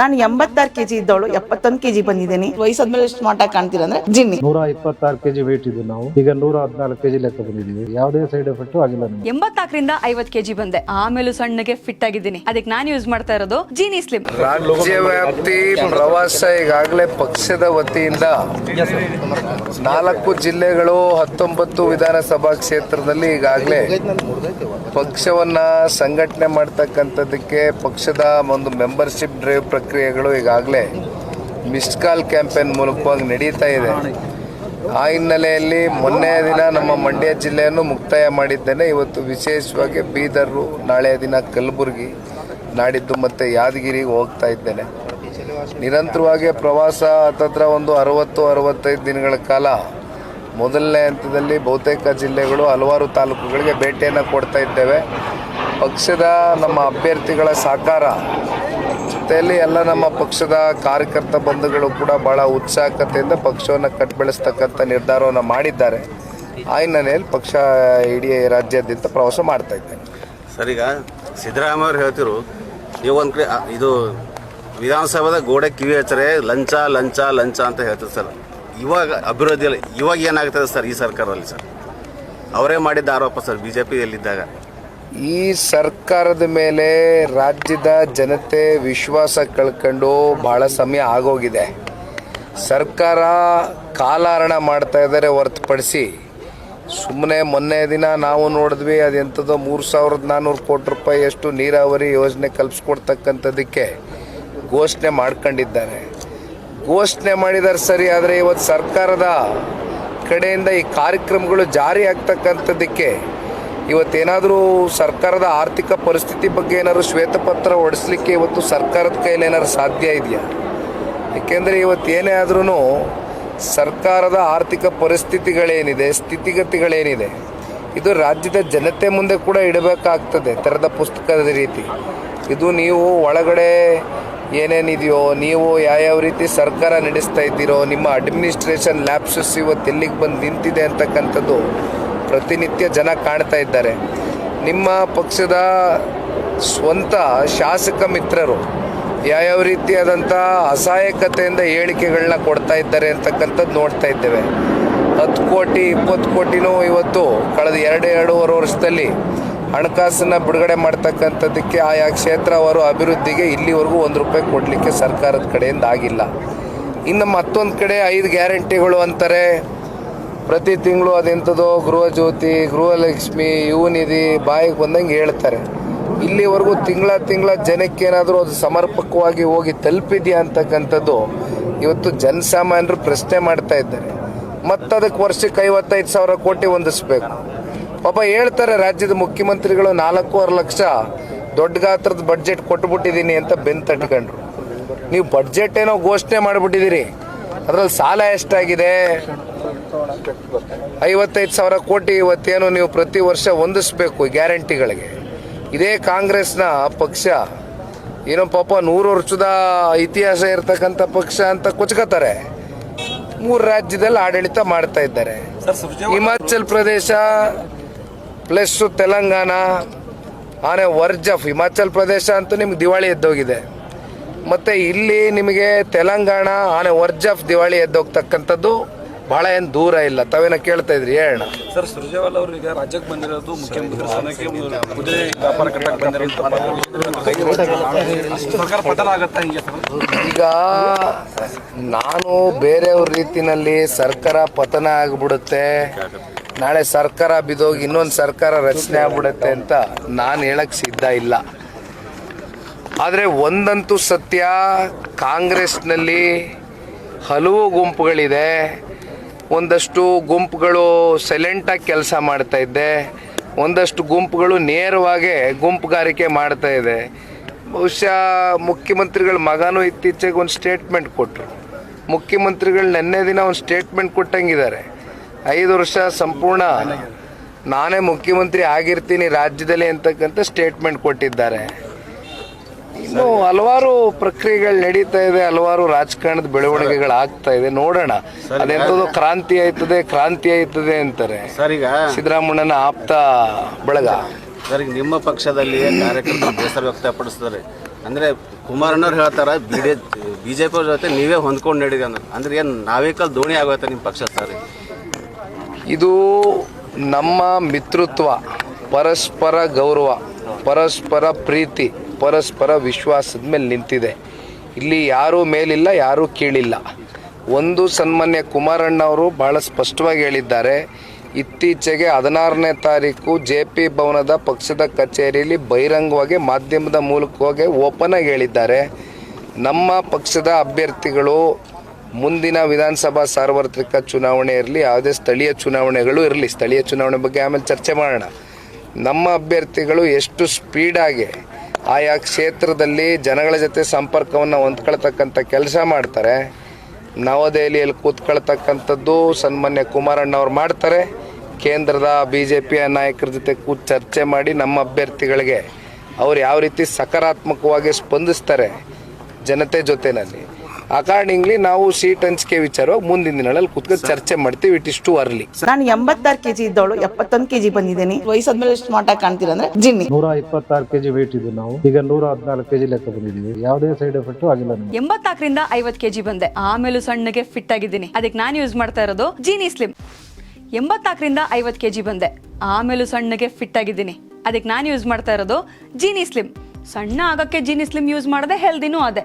ನಾನು ಎಂಬತ್ತಾರು ಕೆಜಿ ಇದ್ದವಳು ಎಪ್ಪತ್ತೊಂದು ಕೆಜಿ ಬಂದಿದ್ದೀನಿ. ವಯಸ್ಸಾದ್ಮೇಲೆ ಸ್ಮಾರ್ಟ್ ಆಗಿ ಕಾಣ್ತೀರ ಅಂದ್ರೆ ಜಿನ್ನಿ. ನೂರ ಇಪ್ಪತ್ತಾರು ಕೆಜಿ ವೇಟ್ ಇದ್ದು ನಾವು. ಈಗ ನೂರ ಹದಿನಾಲ್ಕು ಕೆಜಿ ಲೆಕ್ಕ ಬಂದಿದ್ದೀವಿ. ಯಾವುದೇ ಸೈಡ್ ಎಫೆಕ್ಟ್ ಆಗಿಲ್ಲ ಎಂಬತ್ತಾಕರಿಂದ ಎಂಬತ್ನಾಲ್ಕರಿಂದ ಐವತ್ ಕೆಜಿ ಬಂದೆ. ಆಮೇಲೆ ಸಣ್ಣಗೆ ಫಿಟ್ ಆಗಿದ್ದೀನಿ. ಅದಕ್ಕೆ ನಾನು ಯೂಸ್ ಮಾಡ್ತಾ ಇರೋದು ಜೀನಿ ಸ್ಲಿಮ್ ರಾಜ್ಯವ್ಯಾಪ್ತಿ ಪ್ರವಾಸ ಈಗಾಗಲೇ ಪಕ್ಷದ ವತಿಯಿಂದ ನಾಲ್ಕು ಜಿಲ್ಲೆಗಳು ಹತ್ತೊಂಬತ್ತು ವಿಧಾನಸಭಾ ಕ್ಷೇತ್ರದಲ್ಲಿ ಈಗಾಗಲೇ ಪಕ್ಷವನ್ನ ಸಂಘಟನೆ ಮಾಡ್ತಕ್ಕಂಥದ್ದಕ್ಕೆ ಪಕ್ಷದ ಒಂದು ಮೆಂಬರ್ಶಿಪ್ ಡ್ರೈವ್ ಪ್ರಕ್ರಿಯೆಗಳು ಈಗಾಗಲೇ ಮಿಸ್ಡ್ ಕಾಲ್ ಕ್ಯಾಂಪೇನ್ ಮೂಲಕವಾಗಿ ನಡೀತಾ ಇದೆ. ಆ ಹಿನ್ನೆಲೆಯಲ್ಲಿ ಮೊನ್ನೆ ದಿನ ನಮ್ಮ ಮಂಡ್ಯ ಜಿಲ್ಲೆಯನ್ನು ಮುಕ್ತಾಯ ಮಾಡಿದ್ದೇನೆ. ಇವತ್ತು ವಿಶೇಷವಾಗಿ ಬೀದರು ನಾಳೆಯ ದಿನ ಕಲಬುರಗಿ, ನಾಡಿದ್ದು ಮತ್ತೆ ಯಾದಗಿರಿಗೆ ಹೋಗ್ತಾ ಇದ್ದೇನೆ. ನಿರಂತರವಾಗಿ ಪ್ರವಾಸ ಹತ್ತತ್ರ ಒಂದು ಅರವತ್ತು, ಅರವತ್ತೈದು ದಿನಗಳ ಕಾಲ ಮೊದಲನೇ ಹಂತದಲ್ಲಿ ಬಹುತೇಕ ಜಿಲ್ಲೆಗಳು ಹಲವಾರು ತಾಲೂಕುಗಳಿಗೆ ಭೇಟಿಯನ್ನು ಕೊಡ್ತಾ ಇದ್ದೇವೆ. ಪಕ್ಷದ ನಮ್ಮ ಅಭ್ಯರ್ಥಿಗಳ ಸಹಕಾರ ಜೊತೆಯಲ್ಲಿ ಎಲ್ಲ ನಮ್ಮ ಪಕ್ಷದ ಕಾರ್ಯಕರ್ತ ಬಂಧುಗಳು ಕೂಡ ಬಹಳ ಉತ್ಸಾಹಕತೆಯಿಂದ ಪಕ್ಷವನ್ನು ಕಟ್ಬೆಳೆಸ್ತಕ್ಕಂಥ ನಿರ್ಧಾರವನ್ನು ಮಾಡಿದ್ದಾರೆ. ಆ ಹಿನ್ನೆಲೆಯಲ್ಲಿ ಪಕ್ಷ ಇಡೀ ರಾಜ್ಯಾದ್ಯಂತ ಪ್ರವಾಸ ಮಾಡ್ತಾ ಇದ್ದೇನೆ. ಸರ್, ಈಗ ಸಿದ್ದರಾಮಯ್ಯ ಅವರು ಹೇಳ್ತಿರು, ನೀವು ಒಂದು ಕಡೆ ಇದು ವಿಧಾನಸಭಾದ ಗೋಡೆ ಕಿವಿ ಹಚ್ಚರೆ ಲಂಚ ಲಂಚ ಲಂಚ ಅಂತ ಹೇಳ್ತಾರೆ ಸರ್. ಇವಾಗ ಅಭಿವೃದ್ಧಿಯಲ್ಲಿ, ಇವಾಗ ಏನಾಗ್ತದೆ ಸರ್ ಈ ಸರ್ಕಾರದಲ್ಲಿ ಸರ್? ಅವರೇ ಮಾಡಿದ್ದ ಆರೋಪ ಸರ್ ಬಿ ಜೆ ಪಿಯಲ್ಲಿದ್ದಾಗ ಈ ಸರ್ಕಾರದ ಮೇಲೆ ರಾಜ್ಯದ ಜನತೆ ವಿಶ್ವಾಸ ಕಳ್ಕೊಂಡು ಬಹಳ ಸಮಯ ಆಗೋಗಿದೆ. ಸರ್ಕಾರ ಕಾಲಹರಣ ಮಾಡ್ತಾ ಇದ್ದಾರೆ ಹೊರತುಪಡಿಸಿ. ಸುಮ್ಮನೆ ಮೊನ್ನೆ ದಿನ ನಾವು ನೋಡಿದ್ವಿ ಅದೆಂಥದ್ದೋ ಮೂರು ಸಾವಿರದ ನಾನ್ನೂರು ಕೋಟಿ ರೂಪಾಯಿಯಷ್ಟು ನೀರಾವರಿ ಯೋಜನೆ ಕಲ್ಪಿಸ್ಕೊಡ್ತಕ್ಕಂಥದ್ದಕ್ಕೆ ಘೋಷಣೆ ಮಾಡ್ಕೊಂಡಿದ್ದಾರೆ. ಘೋಷಣೆ ಮಾಡಿದ್ದಾರೆ ಸರಿ, ಆದರೆ ಇವತ್ತು ಸರ್ಕಾರದ ಕಡೆಯಿಂದ ಈ ಕಾರ್ಯಕ್ರಮಗಳು ಜಾರಿ ಆಗ್ತಕ್ಕಂಥದ್ದಕ್ಕೆ ಇವತ್ತೇನಾದರೂ ಸರ್ಕಾರದ ಆರ್ಥಿಕ ಪರಿಸ್ಥಿತಿ ಬಗ್ಗೆ ಏನಾದ್ರು ಶ್ವೇತಪತ್ರ ಹೊಡಿಸ್ಲಿಕ್ಕೆ ಇವತ್ತು ಸರ್ಕಾರದ ಕೈಯಲ್ಲಿ ಏನಾದ್ರು ಸಾಧ್ಯ ಇದೆಯಾ? ಏಕೆಂದರೆ ಇವತ್ತು ಏನೇ ಆದ್ರೂ ಸರ್ಕಾರದ ಆರ್ಥಿಕ ಪರಿಸ್ಥಿತಿಗಳೇನಿದೆ, ಸ್ಥಿತಿಗತಿಗಳೇನಿದೆ, ಇದು ರಾಜ್ಯದ ಜನತೆ ಮುಂದೆ ಕೂಡ ಇಡಬೇಕಾಗ್ತದೆ ತೆರೆದ ಪುಸ್ತಕದ ರೀತಿ. ಇದು ನೀವು ಒಳಗಡೆ ಏನೇನಿದೆಯೋ, ನೀವು ಯಾವ್ಯಾವ ರೀತಿ ಸರ್ಕಾರ ನಡೆಸ್ತಾ ಇದ್ದೀರೋ, ನಿಮ್ಮ ಅಡ್ಮಿನಿಸ್ಟ್ರೇಷನ್ ಲ್ಯಾಪ್ಸಸ್ ಇವತ್ತು ಎಲ್ಲಿಗೆ ಬಂದು ನಿಂತಿದೆ ಅಂತಕ್ಕಂಥದ್ದು ಪ್ರತಿನಿತ್ಯ ಜನ ಕಾಣ್ತಾ ಇದ್ದಾರೆ. ನಿಮ್ಮ ಪಕ್ಷದ ಸ್ವಂತ ಶಾಸಕ ಮಿತ್ರರು ಯಾವ್ಯಾವ ರೀತಿಯಾದಂಥ ಅಸಹಾಯಕತೆಯಿಂದ ಹೇಳಿಕೆಗಳನ್ನ ಕೊಡ್ತಾ ಇದ್ದಾರೆ ಅಂತಕ್ಕಂಥದ್ದು ನೋಡ್ತಾ ಇದ್ದೇವೆ. ಹತ್ತು ಕೋಟಿ, ಇಪ್ಪತ್ತು ಕೋಟಿನೂ ಇವತ್ತು ಕಳೆದ ಎರಡು ಎರಡೂವರೆ ವರ್ಷದಲ್ಲಿ ಹಣಕಾಸನ್ನು ಬಿಡುಗಡೆ ಮಾಡ್ತಕ್ಕಂಥದ್ದಕ್ಕೆ ಆಯಾ ಕ್ಷೇತ್ರವಾರು ಅಭಿವೃದ್ಧಿಗೆ ಇಲ್ಲಿವರೆಗೂ ಒಂದು ರೂಪಾಯಿ ಕೊಡಲಿಕ್ಕೆ ಸರ್ಕಾರದ ಕಡೆಯಿಂದ ಆಗಿಲ್ಲ. ಇನ್ನು ಮತ್ತೊಂದು ಕಡೆ ಐದು ಗ್ಯಾರಂಟಿಗಳು ಅಂತಾರೆ. ಪ್ರತಿ ತಿಂಗಳು ಅದೆಂಥದೋ ಗೃಹ ಜ್ಯೋತಿ ಗೃಹಲಕ್ಷ್ಮಿ, ಯುವನಿಧಿ ಬಾಯಿಗೆ ಬಂದಂಗೆ ಹೇಳ್ತಾರೆ. ಇಲ್ಲಿವರೆಗೂ ತಿಂಗಳ ತಿಂಗಳ ಜನಕ್ಕೇನಾದರೂ ಅದು ಸಮರ್ಪಕವಾಗಿ ಹೋಗಿ ತಲುಪಿದೆಯಾ ಅಂತಕ್ಕಂಥದ್ದು ಇವತ್ತು ಜನಸಾಮಾನ್ಯರು ಪ್ರಶ್ನೆ ಮಾಡ್ತಾ ಇದ್ದಾರೆ. ಮತ್ತದಕ್ಕೆ ವರ್ಷಕ್ಕೆ ಐವತ್ತೈದು ಸಾವಿರ ಕೋಟಿ ಹೊಂದಿಸ್ಬೇಕು. ಪಾಪ ಹೇಳ್ತಾರೆ ರಾಜ್ಯದ ಮುಖ್ಯಮಂತ್ರಿಗಳು ನಾಲ್ಕೂವರೆ ಲಕ್ಷ ದೊಡ್ಡ ಗಾತ್ರದ ಬಡ್ಜೆಟ್ ಕೊಟ್ಬಿಟ್ಟಿದ್ದೀನಿ ಅಂತ ಬೆನ್ ತಟ್ಕೊಂಡ್ರು. ನೀವು ಬಡ್ಜೆಟ್ ಏನೋ ಘೋಷಣೆ ಮಾಡಿಬಿಟ್ಟಿದ್ದೀರಿ. ಅದರಲ್ಲಿ ಸಾಲ ಎಷ್ಟಾಗಿದೆ? ಐವತ್ತೈದು ಸಾವಿರ ಕೋಟಿ ಇವತ್ತೇನು ನೀವು ಪ್ರತಿ ವರ್ಷ ಹೊಂದಿಸ್ಬೇಕು ಗ್ಯಾರಂಟಿಗಳಿಗೆ. ಇದೇ ಕಾಂಗ್ರೆಸ್ನ ಪಕ್ಷ. ಏನೋ ಪಾಪ ನೂರು ವರ್ಷದ ಇತಿಹಾಸ ಇರತಕ್ಕಂಥ ಪಕ್ಷ ಅಂತ ಕೊಚ್ಕೋತಾರೆ ಮೂರು ರಾಜ್ಯದಲ್ಲಿ ಆಡಳಿತ ಮಾಡ್ತಾ ಇದ್ದಾರೆ. ಹಿಮಾಚಲ್ ಪ್ರದೇಶ ಪ್ಲಸ್ ತೆಲಂಗಾಣ ಆನೆ ವರ್ಜ್ ಆಫ್ ಹಿಮಾಚಲ್ ಪ್ರದೇಶ ಅಂತೂ ನಿಮ್ಗೆ ದಿವಾಳಿ ಎದ್ದೋಗಿದೆ. ಮತ್ತು ಇಲ್ಲಿ ನಿಮಗೆ ತೆಲಂಗಾಣ ಆನೆ ವರ್ಜ್ ಆಫ್ ದಿವಾಳಿ ಎದ್ದೋಗ್ತಕ್ಕಂಥದ್ದು ಭಾಳ ಏನು ದೂರ ಇಲ್ಲ. ತಾವೇನ ಕೇಳ್ತಾ ಇದ್ರಿ? ಹೇಳೋಣ ಸರ್ ಸುರ್ಜೇವಾಲ ಅವರು ಈಗ ರಾಜ್ಯಕ್ಕೆ ಬಂದಿರೋದು ಮುಖ್ಯಮಂತ್ರಿ ಸ್ಥಾನಕ್ಕೆ ಕುದುರೆ ವ್ಯಾಪಾರ ಕಟ್ಟಕ್ಕೆ ಬಂದಿರೋದು ಸರ್ಕಾರ ಪತನ ಆಗತ್ತಾ ಹಿಂಗೆ ಈಗ ನಾನು ಬೇರೆಯವ್ರ ರೀತಿನಲ್ಲಿ ಸರ್ಕಾರ ಪತನ ಆಗ್ಬಿಡುತ್ತೆ. ನಾಳೆ ಸರ್ಕಾರ ಬಿದ್ದೋಗಿ ಇನ್ನೊಂದು ಸರ್ಕಾರ ರಚನೆ ಆಗ್ಬಿಡುತ್ತೆ ಅಂತ ನಾನು ಹೇಳಕ್ ಸಿದ್ಧ ಇಲ್ಲ. ಆದರೆ ಒಂದಂತೂ ಸತ್ಯ ಕಾಂಗ್ರೆಸ್ನಲ್ಲಿ ಹಲವು ಗುಂಪುಗಳಿದೆ. ಒಂದಷ್ಟು ಗುಂಪುಗಳು ಸೈಲೆಂಟಾಗಿ ಕೆಲಸ ಮಾಡ್ತಾ ಇದ್ದೆ. ಒಂದಷ್ಟು ಗುಂಪುಗಳು ನೇರವಾಗಿ ಗುಂಪುಗಾರಿಕೆ ಮಾಡ್ತಾ ಇದೆ. ಬಹುಶಃ ಮುಖ್ಯಮಂತ್ರಿಗಳ ಮಗನೂ ಇತ್ತೀಚೆಗೆ ಒಂದು ಸ್ಟೇಟ್ಮೆಂಟ್ ಕೊಟ್ಟರು ಮುಖ್ಯಮಂತ್ರಿಗಳು ನೆನ್ನೆ ದಿನ ಒಂದು ಸ್ಟೇಟ್ಮೆಂಟ್ ಕೊಟ್ಟಂಗಿದ್ದಾರೆ. ಐದು ವರ್ಷ ಸಂಪೂರ್ಣ ನಾನೇ ಮುಖ್ಯಮಂತ್ರಿ ಆಗಿರ್ತೀನಿ ರಾಜ್ಯದಲ್ಲಿ ಅಂತಕ್ಕಂಥ ಸ್ಟೇಟ್ಮೆಂಟ್ ಕೊಟ್ಟಿದ್ದಾರೆ. ಇನ್ನು ಹಲವಾರು ಪ್ರಕ್ರಿಯೆಗಳು ನಡೀತಾ ಇದೆ ಹಲವಾರು ರಾಜಕಾರಣದ ಬೆಳವಣಿಗೆಗಳು ಆಗ್ತಾ ಇದೆ. ನೋಡೋಣ. ಅದೆಂಥದ್ದು ಕ್ರಾಂತಿ ಆಯ್ತದೆ ಕ್ರಾಂತಿ ಆಯ್ತದೆ ಅಂತಾರೆ. ಸರ್ ಈಗ ಸಿದ್ದರಾಮಣ್ಣನ ಆಪ್ತ ಬಳಗ. ಸರ್ ಈಗ ನಿಮ್ಮ ಪಕ್ಷದಲ್ಲಿ ಕಾರ್ಯಕರ್ತರು ಬೇಸರ ವ್ಯಕ್ತಪಡಿಸ್ತಾರೆ ಅಂದ್ರೆ ಕುಮಾರಣ್ಣವ್ರು ಹೇಳ್ತಾರ B D BJP ಜೊತೆ ನೀವೇ ಹೊಂದ್ಕೊಂಡು ನಡೀರಿ ಅಂದ್ರೆ. ಅಂದ್ರೆ ಏನು ನಾವೇಕಲ್ ದೋಣಿ ಆಗೋಯ್ತೆ ನಿಮ್ಮ ಪಕ್ಷ ಸರ್? ಇದು ನಮ್ಮ ಮಿತ್ರತ್ವ ಪರಸ್ಪರ ಗೌರವ ಪರಸ್ಪರ ಪ್ರೀತಿ. ಪರಸ್ಪರ ವಿಶ್ವಾಸದ ಮೇಲೆ ನಿಂತಿದೆ. ಇಲ್ಲಿ ಯಾರೂ ಮೇಲಿಲ್ಲ, ಯಾರೂ ಕೀಳಿಲ್ಲ. ಒಂದು ಸನ್ಮಾನ್ಯ ಕುಮಾರಣ್ಣ ಅವರು ಭಾಳ ಸ್ಪಷ್ಟವಾಗಿ ಹೇಳಿದ್ದಾರೆ. ಇತ್ತೀಚೆಗೆ ಹದಿನಾರನೇ ತಾರೀಕು ಜೆ ಪಿ ಭವನದ ಪಕ್ಷದ ಕಚೇರಿಯಲ್ಲಿ ಬಹಿರಂಗವಾಗಿ ಮಾಧ್ಯಮದ ಮೂಲಕವಾಗಿ ಓಪನ್ ಆಗಿ ಹೇಳಿದ್ದಾರೆ. ನಮ್ಮ ಪಕ್ಷದ ಅಭ್ಯರ್ಥಿಗಳು ಮುಂದಿನ ವಿಧಾನಸಭಾ ಸಾರ್ವತ್ರಿಕ ಚುನಾವಣೆ ಇರಲಿ, ಯಾವುದೇ ಸ್ಥಳೀಯ ಚುನಾವಣೆಗಳು ಇರಲಿ, ಸ್ಥಳೀಯ ಚುನಾವಣೆ ಬಗ್ಗೆ ಆಮೇಲೆ ಚರ್ಚೆ ಮಾಡೋಣ. ನಮ್ಮ ಅಭ್ಯರ್ಥಿಗಳು ಎಷ್ಟು ಸ್ಪೀಡಾಗಿ ಆಯಾ ಕ್ಷೇತ್ರದಲ್ಲಿ ಜನಗಳ ಜೊತೆ ಸಂಪರ್ಕವನ್ನು ಹೊಂದ್ಕೊಳ್ತಕ್ಕಂಥ ಕೆಲಸ ಮಾಡ್ತಾರೆ. ನವದೆಹಲಿಯಲ್ಲಿ ಕೂತ್ಕೊಳ್ತಕ್ಕಂಥದ್ದು ಸನ್ಮಾನ್ಯ ಕುಮಾರಣ್ಣವ್ರು ಮಾಡ್ತಾರೆ. ಕೇಂದ್ರದ ಬಿ ಜೆ ಪಿಯ ನಾಯಕರ ಜೊತೆ ಕೂತ್ ಚರ್ಚೆ ಮಾಡಿ ನಮ್ಮ ಅಭ್ಯರ್ಥಿಗಳಿಗೆ ಅವ್ರು ಯಾವ ರೀತಿ ಸಕಾರಾತ್ಮಕವಾಗಿ ಸ್ಪಂದಿಸ್ತಾರೆ ಜನತೆ ಜೊತೆನಲ್ಲಿ. ಅಕಾರ್ಡಿಂಗ್ಲಿ ನಾವು ಸೀಟ್ ಹಂಚಿಕೆ ವಿಚಾರವಾಗಿ ಮುಂದಿನ ದಿನಗಳಲ್ಲಿ ಕುತ್ಕೊಂಡು ಚರ್ಚೆ ಮಾಡ್ತೀವಿ ಇಟ್ ಇಸ್ ಟು ಅರ್ಲಿ ನಾನು ಎಂಬತ್ತಾರು ಕೆಜಿ ಇದ್ದವಳು ಎಪ್ಪತ್ತೊಂದು ಕೆಜಿ ಬಂದಿದ್ದೀನಿ. ವಯಸ್ಸಾದ್ಮೇಲೆ ಸ್ಮಾರ್ಟ್ ಆಗಿ ಕಾಣ್ತೀರ ಅಂದ್ರೆ ಜಿನ್ನಿ. ನೂರ ಇಪ್ಪತ್ತಾರು ಕೆಜಿ ವೇಟ್ ಇದ್ದು ನಾವು. ಈಗ ನೂರ ಹದಿನಾಲ್ಕು ಕೆಜಿ ಲೆಕ್ಕ ಬಂದಿದ್ದೀವಿ. ಯಾವುದೇ ಸೈಡ್ ಎಫೆಕ್ಟ್ ಆಗಿಲ್ಲ ಎಂಬತ್ತಾಕರಿಂದ ಎಂಬತ್ನಾಲ್ಕರಿಂದ ಐವತ್ ಕೆಜಿ ಬಂದೆ. ಆಮೇಲೂ ಸಣ್ಣಗೆ ಫಿಟ್ ಆಗಿದ್ದೀನಿ. ಅದಕ್ಕೆ ನಾನು ಯೂಸ್ ಮಾಡ್ತಾ ಇರೋದು ಜೀನಿ ಸ್ಲಿಮ್ ಎಂಬತ್ನಾಲ್ಕರಿಂದ ಐವತ್ತು ಕೆಜಿ ಬಂದೆ. ಆಮೇಲೂ ಸಣ್ಣಗೆ ಫಿಟ್ ಆಗಿದ್ದೀನಿ. ಅದಕ್ಕೆ ನಾನು ಯೂಸ್ ಮಾಡ್ತಾ ಇರೋದು ಜೀನಿ ಸ್ಲಿಮ್ ಸಣ್ಣ ಆಗಕ್ಕೆ ಜೀನಿ ಸ್ಲಿಮ್ ಯೂಸ್ ಮಾಡದೆ ಹೆಲ್ದಿನೂ ಅದೇ.